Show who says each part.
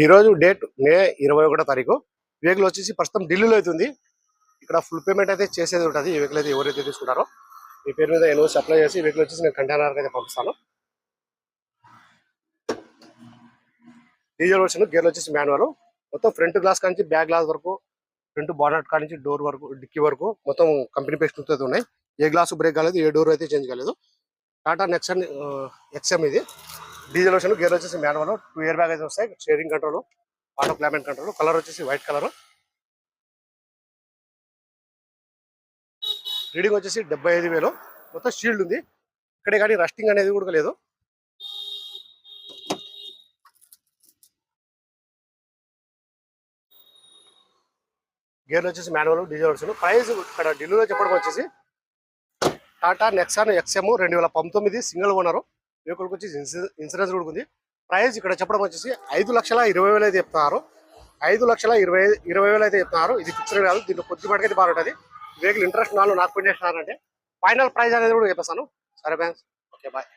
Speaker 1: ఈరోజు డేట్ మే ఇరవై ఒకటో తారీఖు. వెహికల్ వచ్చేసి ప్రస్తుతం ఢిల్లీలో అవుతుంది ఇక్కడ ఫుల్ పేమెంట్ అయితే చేసేది ఉంటుంది. ఈ వెహికల్ అయితే ఎవరైతే తీసుకుంటారో మీ పేరు మీద ఎన్ఓసి అప్లై చేసి వెహికల్ వచ్చేసి నేను కంటైనర్కి అయితే పంపిస్తాను. డీజిల్ వర్షన్ గేర్లు వచ్చేసి మాన్యువల్ మొత్తం ఫ్రంట్ గ్లాస్ కానించి బ్యాక్ గ్లాస్ వరకు ఫ్రంట్ బాడర్ కానించి డోర్ వరకు డిక్కీ వరకు మొత్తం కంపెనీ పేస్ట్ అయితే ఉన్నాయి. ఏ గ్లాస్ బ్రేక్ కాలేదు ఏ డోర్ అయితే చేంజ్ కాలేదు. టాటా నెక్సన్ ఎక్స్ఎం ఇది. డీజిల్ వర్షన్ గేర్ వచ్చేసి మ్యాన్వల్ టూ ఇయర్ బ్యాగ్ అయితే వస్తాయి steering control auto climate control colour వచ్చేసి వైట్ కలర్. రీడింగ్ వచ్చేసి డెబ్బై ఐదు వేలు. మొత్తం షీల్డ్ ఉంది. ఇక్కడే కానీ రస్టింగ్ అనేది కూడా లేదు. గేర్లు వచ్చేసి మాన్యువల్ డీజిల్ వర్షన్ ప్రైస్ ఇక్కడ ఢిల్లీలో చెప్పడం వచ్చేసి టాటా నెక్సాన్ ఎక్స్ఎమ్ రెండు వేల పంతొమ్మిది సింగిల్ ఓనరు. వెహికల్కి వచ్చి ఇన్సూరెన్స్ కూడా ఉంది. ప్రైస్ ఇక్కడ చెప్పడం వచ్చేసి ఐదు లక్షల ఇరవై వేలు అయితే చెప్తున్నారు. ఐదు లక్షల ఇరవై ఇరవై వేలు అయితే చెప్తున్నారు. ఇది ఫిక్స్డ్ కాదు. దీంట్లో కొద్ది అయితే బాగుంటుంది. వెహికల్ ఇంట్రెస్ట్ నాలుగు నాకు పని చేస్తున్నారంటే ఫైనల్ ప్రైస్ అనేది కూడా చెప్పేస్తాను. సరే బ్యాన్స్ ఓకే బాయ్.